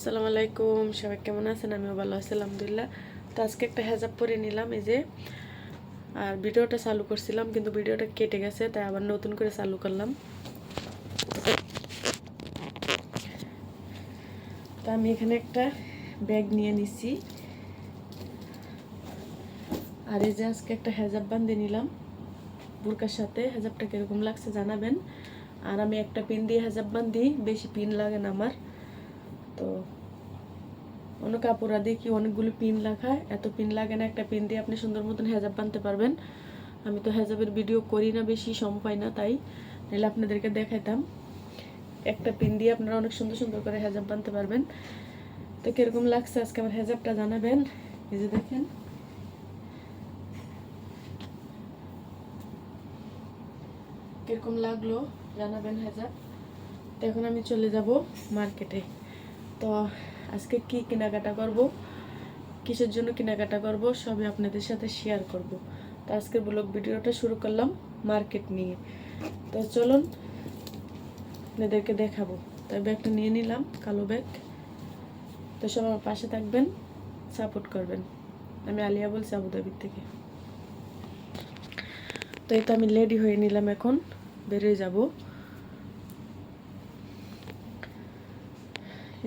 আসসালামু আলাইকুম, সবাই কেমন আছেন? আমিও ভালো আছি, আলহামদুলিল্লাহ। তো আজকে একটা হেজাব পরে নিলাম, এই যে, আর ভিডিওটা চালু করছিলাম, কিন্তু ভিডিওটা কেটে গেছে, তাই আবার নতুন করে চালু করলাম। তো আমি এখানে একটা ব্যাগ নিয়ে নিছি। আর এই যে আজকে একটা হেজাব বান্ধে নিলাম, বুরকার সাথে। হেজাবটা কীরকম লাগছে জানাবেন। আর আমি একটা পিন দিয়ে হেজাব বান্ধি বেশি পিন লাগে না আমার। তো অন্য কাপড়া দেখি অনেকগুলো পিন লাগায়? এত পিন লাগে না, একটা পিন দিয়ে আপনি সুন্দর মতন হেজাব বানতে পারবেন। আমি তো হেজাবের ভিডিও করি না, বেশি সম পাই না তাই। নাহলে আপনাদেরকে দেখাইতাম। একটা পিন দিয়ে আপনারা অনেক সুন্দর সুন্দর করে হেজাব বানতে পারবেন। তো কীরকম লাগছে আজকে আমার হেজাবটা জানাবেন? এই যে দেখেন। কীরকম লাগল জানাবেন হেজাব? তো এখন আমি চলে যাব মার্কেটে। তো আজকে কি কেনাকাটা করব? কিসের জন্য কেনাকাটা করব? সবই আপনাদের সাথে শেয়ার করব। তো আজকের ব্লগ ভিডিওটা শুরু করলাম মার্কেট নিয়ে। তো চলুন, আপনাদেরকে দেখাবো। তাই ব্যাগটা নিয়ে নিলাম, কালো ব্যাগ তো সব আমার পাশে থাকবেন সাপোর্ট করবেন। আমি আলিয়া বলছি আবুধাবির থেকে। তো এই তো আমি রেডি হয়ে নিলাম এখন, বেরিয়ে যাব।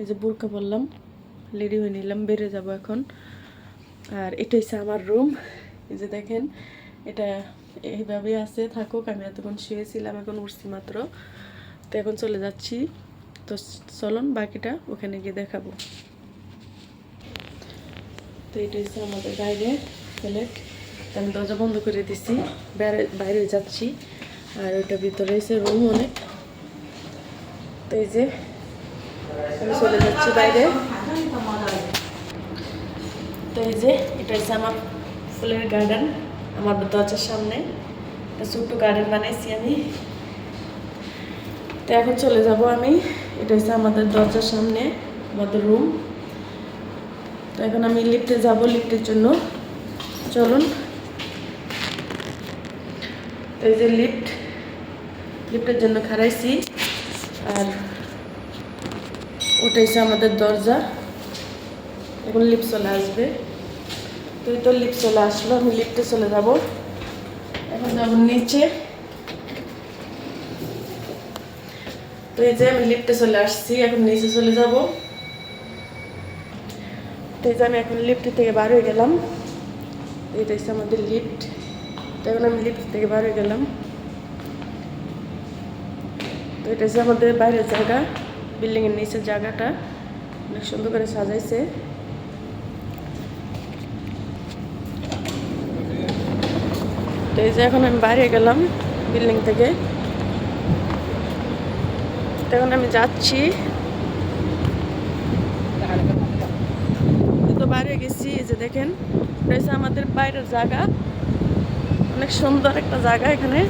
এই যে বোরকা বললাম রেডি হয়ে নিলাম বেরিয়ে যাব এখন। আর এটা হচ্ছে আমার রুম। এই যে দেখেন, এটা এইভাবে আছে, থাকুক, আমি এতক্ষণ শুয়েছিলাম এখন উঠছি মাত্র। তো এখন চলে যাচ্ছি। তো চলুন, বাকিটা ওখানে গিয়ে দেখাবো। তো এটা হচ্ছে আমাদের বাইরে ফ্ল্যাট আমি দরজা বন্ধ করে দিছি, বাইরে বাইরে যাচ্ছি। আর ওইটা ভিতরে এসে রুম অনেক। তো এই যে চলে যাচ্ছি বাইরে। তো এই যে, এটা হচ্ছে আমার ফুলের গার্ডেন আমার দরজার সামনে। একটা ছোট্ট গার্ডেন বানাইছি আমি। তো এখন চলে যাব আমি। এটা হচ্ছে আমাদের দরজার সামনে, আমাদের রুম তো এখন আমি লিফটে যাব লিফটের জন্য। চলুন। তো এই যে লিফট লিফটের জন্য খারাইছি আর ওটা হচ্ছে আমাদের দরজা। এখন লিফট চলে আসবে। তুই তো লিফট চলে আসলো, আমি লিফটে চলে যাব। এখন যাব নিচে। তো এই যে আমি লিফটে চলে আসছি, এখন নিচে চলে যাব। তো এই যে আমি এখন লিফট থেকে বার হয়ে গেলাম। এটা হচ্ছে আমাদের লিফট তো এখন আমি লিফট থেকে বার হয়ে গেলাম। তো এটা হচ্ছে আমাদের বাইরের জায়গা। বিল্ডিংয়ের নিচের জায়গাটা অনেক সুন্দর করে সাজাইছে। তো এই যে এখন আমি বাইরে গেলাম বিল্ডিং থেকে। এখন আমি যাচ্ছি। তো বাইরে গেছি, এই যে দেখেন। এটা আমাদের বাইরের জায়গা। অনেক সুন্দর একটা জায়গা এখানে।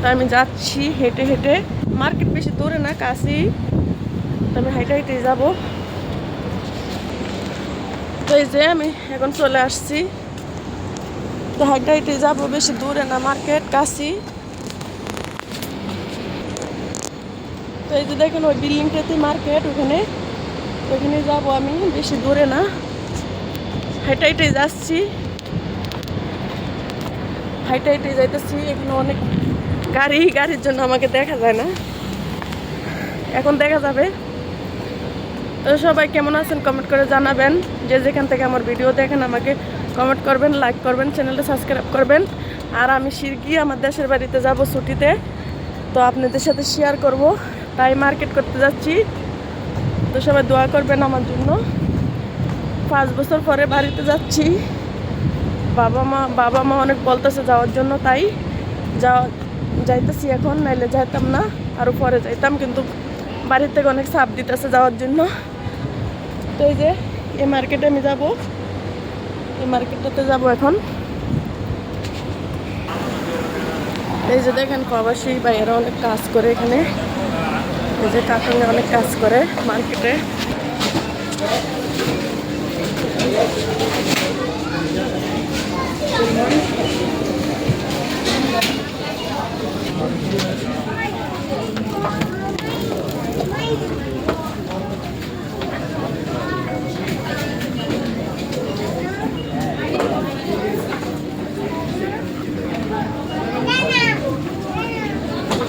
তো আমি যাচ্ছি হেঁটে হেঁটে। মার্কেট বেশি দূরে না, কাছেই। আমি হাইটে হাইটে যাব। তো এই যে আমি এখন চলে আসছি। তো হাইটে হাইটে যাব, বেশি দূরে না, মার্কেট কাছি তো এই যে দেখেন ওই বিল্ডিংটাতে মার্কেট, ওখানে। ওখানে যাব আমি, বেশি দূরে না। হাইটে হাইটে যাচ্ছি। হাইটে হাইটে যাইতেছি, এখানে অনেক গাড়ি, গাড়ির জন্য আমাকে দেখা যায় না। এখন দেখা যাবে। তো সবাই কেমন আছেন কমেন্ট করে জানাবেন। যে যেখান থেকে আমার ভিডিও দেখেন আমাকে কমেন্ট করবেন, লাইক করবেন, চ্যানেলটা সাবস্ক্রাইব করবেন। আর আমি শিরগি আমার দেশের বাড়িতে যাব ছুটিতে। তো আপনাদের সাথে শেয়ার করব। তাই মার্কেট করতে যাচ্ছি। তো সবাই দোয়া করবেন আমার জন্য। পাঁচ বছর পরে বাড়িতে যাচ্ছি। বাবা মা বাবা মা অনেক বলতেছে যাওয়ার জন্য, তাই যাওয়া যাইতেছি এখন, নাইলে যাইতাম না আরও পরে যাইতাম, কিন্তু বাড়ির থেকে অনেক চাপ দিতেছে যাওয়ার জন্য। তো এই যে, এই মার্কেটে আমি যাব। এই মার্কেটটাতে যাব এখন। এই যে দেখেন, প্রবাসী ভাইয়েরা অনেক কাজ করে এখানে। এই যে কাকানে অনেক কাজ করে মার্কেটে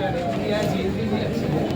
Dari dunia.